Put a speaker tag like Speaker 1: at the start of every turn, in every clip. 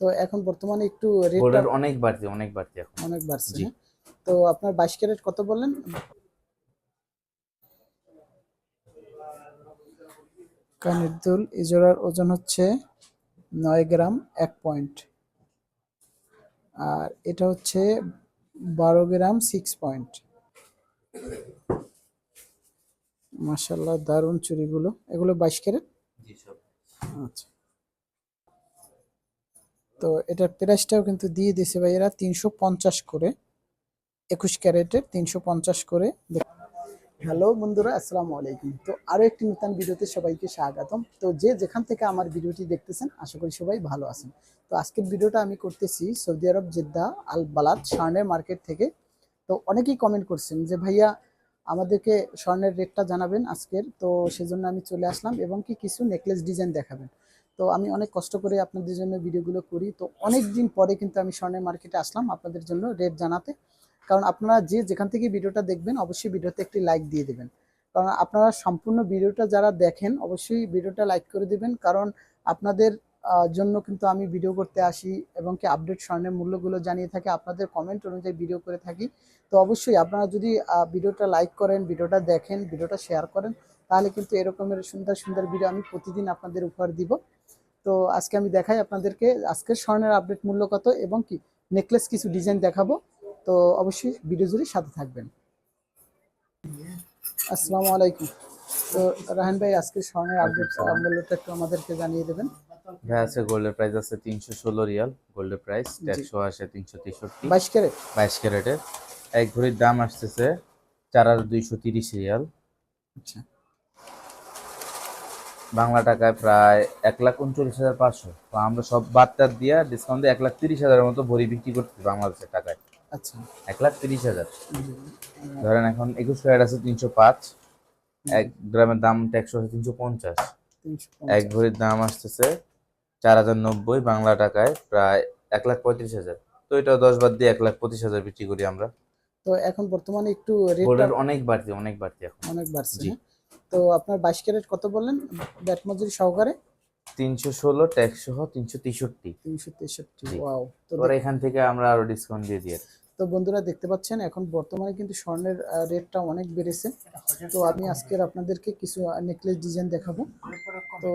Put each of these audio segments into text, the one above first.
Speaker 1: তো এখন বর্তমানে একটু রেটটা
Speaker 2: অনেক বাড়তি অনেক বাড়তি এখন।
Speaker 1: অনেক বাড়ছে। হ্যাঁ? তো আপনার বাইশ ক্যারেট কত বললেন? কানের দুল এই ওজন হচ্ছে নয় গ্রাম এক পয়েন্ট আর এটা হচ্ছে বারো গ্রাম সিক্স পয়েন্ট মাসাল্লাহ দারুণ চুড়িগুলো। এগুলো বাইশ ক্যারেট? আচ্ছা। তো এটার প্রাইসটাও কিন্তু দিয়ে দিয়েছে ভাইয়েরা তিনশো পঞ্চাশ করে, একুশ ক্যারেটের তিনশো পঞ্চাশ করে। হ্যালো বন্ধুরা, আসসালামু আলাইকুম। তো আরও একটি নতুন ভিডিওতে সবাইকে স্বাগতম। তো যে যেখান থেকে আমার ভিডিওটি দেখতেছেন, আশা করি সবাই ভালো আছেন। তো আজকের ভিডিওটা আমি করতেছি সৌদি আরব জেদ্দা আল বালাদ স্বর্ণের মার্কেট থেকে। তো অনেকেই কমেন্ট করছেন যে, ভাইয়া, আমাদেরকে স্বর্ণের রেটটা জানাবেন আজকের। তো সেজন্য আমি চলে আসলাম এবং কি কিছু নেকলেস ডিজাইন দেখাবেন। তো আমি অনেক কষ্ট করে আপনাদের জন্য ভিডিওগুলো করি। তো অনেক দিন পরে কিন্তু আমি স্বর্ণের মার্কেটে আসলাম আপনাদের জন্য রেট জানাতে। কারণ আপনারা যে যেখান থেকে ভিডিওটা দেখবেন, অবশ্যই ভিডিওতে একটি লাইক দিয়ে দেবেন। কারণ আপনারা সম্পূর্ণ ভিডিওটা যারা দেখেন, অবশ্যই ভিডিওটা লাইক করে দেবেন। কারণ আপনাদের জন্য কিন্তু আমি ভিডিও করতে আসি এবং কি আপডেট স্বর্ণের মূল্যগুলো জানিয়ে থাকি, আপনাদের কমেন্ট অনুযায়ী ভিডিও করে থাকি। তো অবশ্যই আপনারা যদি ভিডিওটা লাইক করেন, ভিডিওটা দেখেন, ভিডিওটা শেয়ার করেন, তাহলে কিন্তু এরকমের সুন্দর সুন্দর ভিডিও আমি প্রতিদিন আপনাদের উপহার দিব। তো আজকে আমি দেখাই আপনাদেরকে আজকের স্বর্ণের আপডেট মূল্য কত এবং কি? নেকলেস কিছু ডিজাইন দেখাবো। তো অবশ্যই ভিডিও জুড়ে সাথে থাকবেন। আসসালামু আলাইকুম। তো রাহান ভাই আজকে স্বর্ণের আপডেট মূল্যটা একটু আমাদেরকে জানিয়ে দেবেন।
Speaker 2: ভাই আছে গোল্ডের প্রাইস আছে তিনশো ষোলো রিয়াল। গোল্ডের প্রাইস একশো আসে তিনশো তেষট্টি।
Speaker 1: বাইশ ক্যারেট
Speaker 2: বাইশ ক্যারেটের এক ভরির দাম আসতেছে চার হাজার দুইশো তিরিশ রিয়াল।
Speaker 1: আচ্ছা।
Speaker 2: বাংলা টাকায় প্রায় এক লাখ উনচল্লিশ হাজার পাঁচশো। তো আমরা সব বাদ টাদ দিয়ে ডিসকাউন্ট দিয়ে এক লাখ তিরিশ হাজারের মতো ভরি বিক্রি করতেছি বাংলাদেশের টাকায়।
Speaker 1: আচ্ছা।
Speaker 2: এক লাখ তিরিশ হাজার। ধরেন এখন একুশ ক্যারেট আছে তিনশো পাঁচ। এক গ্রামের দাম একশো আছে তিনশো পঞ্চাশ। এক ভরির দাম আসতেছে চার হাজার নব্বই বাংলা টাকায় প্রায় এক লাখ পঁয়ত্রিশ হাজার। তো এটা দশ বাদ দিয়ে এক লাখ পঁচিশ হাজার বিক্রি করি আমরা।
Speaker 1: তো এখন বর্তমানে একটু
Speaker 2: গোল্ডের অনেক বাড়তি অনেক বাড়তি এখন।
Speaker 1: অনেক বাড়ছে? তো আপনার বাইশ ক্যারেট কত বললেন? ব্যাট মজুরি সহকারে?
Speaker 2: তিনশো ষোলো ট্যাক্স সহ তিনশো তেষট্টি।
Speaker 1: তিনশো তেষট্টি। ওয়াও। তো
Speaker 2: এখান থেকে আমরা আরও ডিসকাউন্ট দিয়ে কি।
Speaker 1: তো বন্ধুরা দেখতে পাচ্ছেন এখন বর্তমানে কিন্তু স্বর্ণের রেটটা অনেক বেড়েছে। তো আমি আজকের আপনাদেরকে কিছু নেকলেস ডিজাইন দেখাবো। তো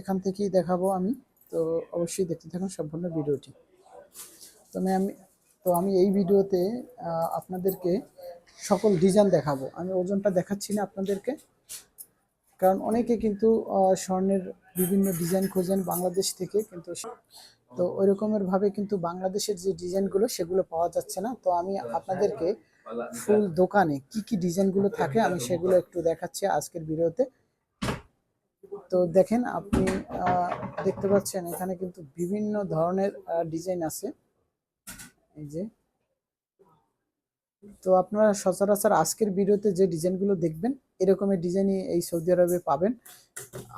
Speaker 1: এখান থেকেই দেখাবো আমি। তো অবশ্যই দেখতে থাকুন সম্পূর্ণ ভিডিওটি। তো আমি তো আমি এই ভিডিওতে আপনাদেরকে সকল ডিজাইন দেখাবো। আমি ওজনটা দেখাচ্ছি না আপনাদেরকে। কারণ অনেকে কিন্তু স্বর্ণের বিভিন্ন ডিজাইন খোঁজেন বাংলাদেশ থেকে কিন্তু তো ওই রকমের ভাবে কিন্তু বাংলাদেশের যে ডিজাইনগুলো সেগুলো পাওয়া যাচ্ছে না। তো আমি আপনাদেরকে ফুল দোকানে কি কি ডিজাইনগুলো থাকে আমি সেগুলো একটু দেখাচ্ছি আজকের ভিডিওতে। তো দেখেন আপনি দেখতে পাচ্ছেন এখানে কিন্তু বিভিন্ন ধরনের ডিজাইন আছে। এই যে তো আপনারা সচরাচর আজকের ভিডিওতে যে ডিজাইনগুলো দেখবেন এরকমের ডিজাইনই এই সৌদি আরবে পাবেন।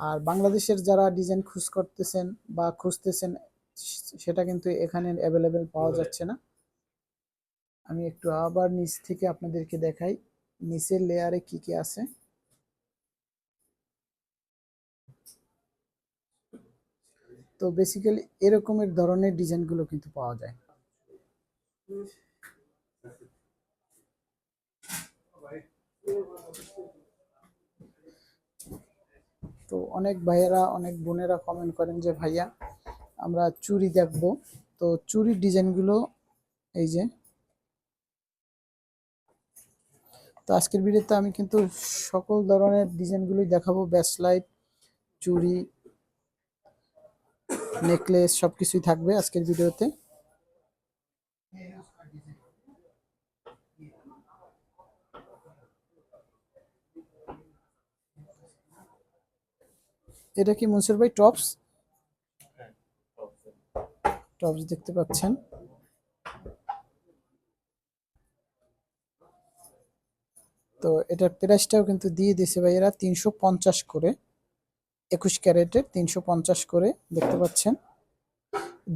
Speaker 1: আর বাংলাদেশের যারা ডিজাইন খুঁজ করতেছেন বা খুঁজতেছেন, সেটা কিন্তু এখানে অ্যাভেলেবেল পাওয়া যাচ্ছে না। আমি একটু আবার নিচ থেকে আপনাদেরকে দেখাই, নিচের লেয়ারে কি কি আছে। তো বেসিক্যালি এরকমের ধরনের ডিজাইনগুলো কিন্তু পাওয়া যায়। তো অনেক ভাইয়েরা, অনেক বোনেরা কমেন্ট করেন যে, ভাইয়া, আমরা চুড়ি দেখব। তো চুরির ডিজাইনগুলো এই যে। তো আজকের ভিডিওতে আমি কিন্তু সকল ধরনের ডিজাইনগুলোই দেখাবো। ব্যাসলাইট চুড়ি, নেকলেস সবকিছুই থাকবে আজকের ভিডিওতে। এটা কি মনসুর ভাই, টপস? টপস দেখতে পাচ্ছেন। তো এটার প্রাইসটাও কিন্তু দিয়ে দিয়েছে ভাইয়েরা তিনশো পঞ্চাশ করে। একুশ ক্যারেটের তিনশো পঞ্চাশ করে, দেখতে পাচ্ছেন।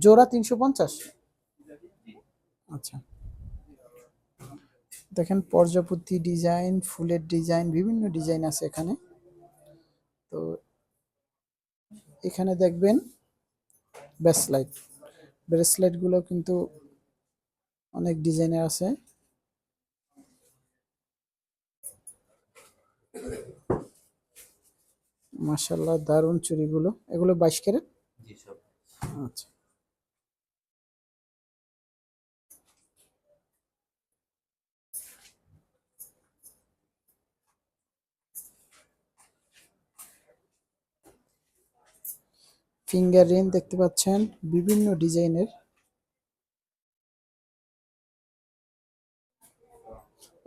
Speaker 1: জোড়া তিনশো পঞ্চাশ? আচ্ছা। দেখেন পর্যাপতি ডিজাইন, ফুলের ডিজাইন, বিভিন্ন ডিজাইন আছে এখানে। তো এখানে দেখবেন ব্রেসলাইট। ব্রেসলেটগুলো কিন্তু অনেক ডিজাইনের আছে। মাসাল্লাহ দারুণ চুরিগুলো এগুলো বাইশ ক্যারেট? আচ্ছা। ফিঙ্গার রিং দেখতে পাচ্ছেন, বিভিন্ন ডিজাইনের।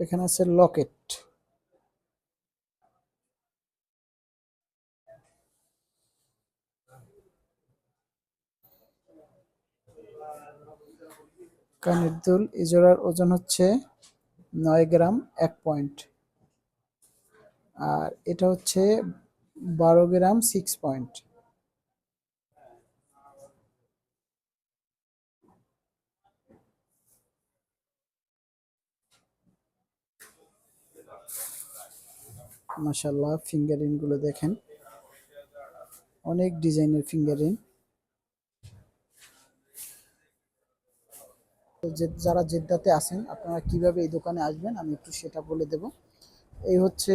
Speaker 1: এখানে আছে লকেট। কানের দুল ইজোড়ার ওজন হচ্ছে নয় গ্রাম, এক পয়েন্ট। আর এটা হচ্ছে বারো গ্রাম, সিক্স পয়েন্ট। মাশাল্লাহ ফিঙ্গারিংগুলো দেখেন। অনেক ডিজাইনের ফিঙ্গারিং যারা জেদ্দাতে আসেন আপনারা কীভাবে এই দোকানে আসবেন, আমি একটু সেটা বলে দেব। এই হচ্ছে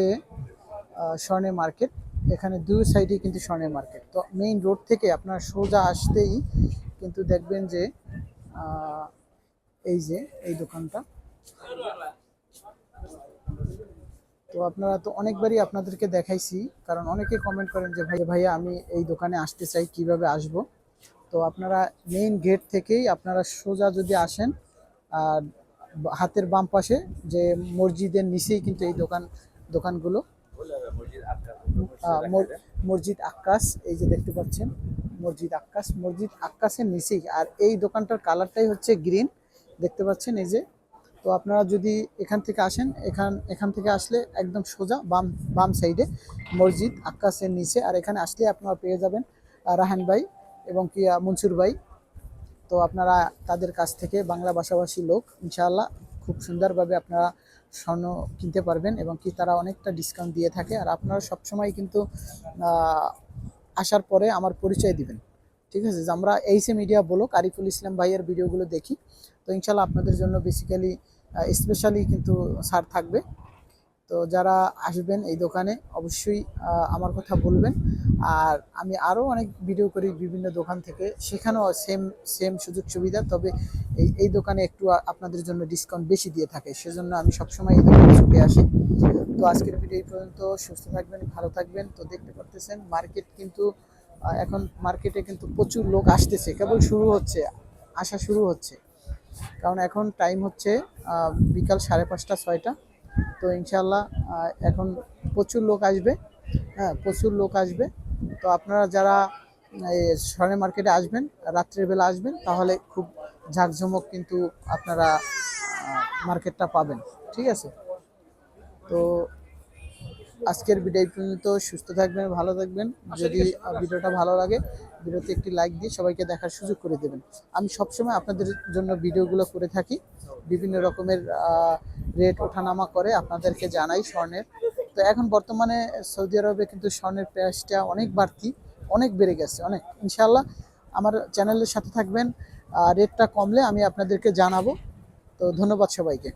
Speaker 1: স্বর্ণের মার্কেট। এখানে দুই সাইডে কিন্তু স্বর্ণের মার্কেট। তো মেইন রোড থেকে আপনার সোজা আসতেই কিন্তু দেখবেন যে এই যে, এই দোকানটা। তো আপনারা তো অনেকবারই আপনাদেরকে দেখাইছি, কারণ অনেকে কমেন্ট করেন যে ভাই ভাইয়া, আমি এই দোকানে আসতে চাই, কীভাবে আসব? তো আপনারা মেইন গেট থেকেই আপনারা সোজা যদি আসেন, আর হাতের বাম পাশে যে মসজিদের নিচেই কিন্তু এই দোকান, দোকানগুলো মসজিদ আক্কাস, এই যে দেখতে পাচ্ছেন, মসজিদ আক্কাস, মসজিদ আক্কাসের নিচেই, আর এই দোকানটার কালারটাই হচ্ছে গ্রিন দেখতে পাচ্ছেন এই যে তো আপনারা যদি এখান থেকে আসেন, এখান এখান থেকে আসলে একদম সোজা বাম বাম সাইডে মসজিদ আক্কাসের নিচে, আর এখানে আসলে আপনারা পেয়ে যাবেন রাহান ভাই এবং কি মনসুর ভাই। তো আপনারা তাদের কাছ থেকে বাংলা ভাষাভাষী লোক, ইনশাআল্লাহ খুব সুন্দরভাবে আপনারা স্বর্ণ কিনতে পারবেন এবং কি তারা অনেকটা ডিসকাউন্ট দিয়ে থাকে। আর আপনারা সবসময় কিন্তু আসার পরে আমার পরিচয় দিবেন। ঠিক আছে? যে আমরা এইসে মিডিয়া বলো আরিফুল ইসলাম ভাইয়ের ভিডিওগুলো দেখি, তো ইনশাল্লাহ আপনাদের জন্য বেসিক্যালি স্পেশালি কিন্তু ছাড় থাকবে। তো যারা আসবেন এই দোকানে, অবশ্যই আমার কথা বলবেন। আর আমি আরও অনেক ভিডিও করি বিভিন্ন দোকান থেকে। সেখানেও সেম সেম সুযোগ সুবিধা, তবে এই এই দোকানে একটু আপনাদের জন্য ডিসকাউন্ট বেশি দিয়ে থাকে। সেজন্য আমি সবসময় এই দোকানে ছুটে আসি। তো আজকের ভিডিও এই পর্যন্ত। সুস্থ থাকবেন, ভালো থাকবেন। তো দেখতে পারতেছেন মার্কেট কিন্তু এখন মার্কেটে কিন্তু প্রচুর লোক আসতেছে। কেবল শুরু হচ্ছে, আসা শুরু হচ্ছে। কারণ এখন টাইম হচ্ছে বিকাল সাড়ে পাঁচটা, ছয়টা। তো ইনশাল্লাহ এখন প্রচুর লোক আসবে। হ্যাঁ প্রচুর লোক আসবে। তো আপনারা যারা এই স্বর্ণে মার্কেটে আসবেন, রাত্রের বেলা আসবেন, তাহলে খুব ঝাঁকঝমক কিন্তু আপনারা মার্কেটটা পাবেন। ঠিক আছে? তো আজকের ভিডিও পর্যন্ত। সুস্থ থাকবেন ভালো থাকবেন। যদি ভিডিওটা ভালো লাগে ভিডিওতে একটি লাইক দিয়ে সবাইকে দেখার সুযোগ করে দেবেন। আমি সবসময় আপনাদের জন্য ভিডিওগুলো করে থাকি। বিভিন্ন রকমের রেট ওঠানামা করে আপনাদেরকে জানাই স্বর্ণের। তো এখন বর্তমানে সৌদি আরবে কিন্তু স্বর্ণের প্রাইসটা অনেক বাড়তি অনেক বেড়ে গেছে অনেক। ইনশাল্লাহ আমার চ্যানেলের সাথে থাকবেন। আর রেটটা কমলে আমি আপনাদেরকে জানাব। তো ধন্যবাদ সবাইকে।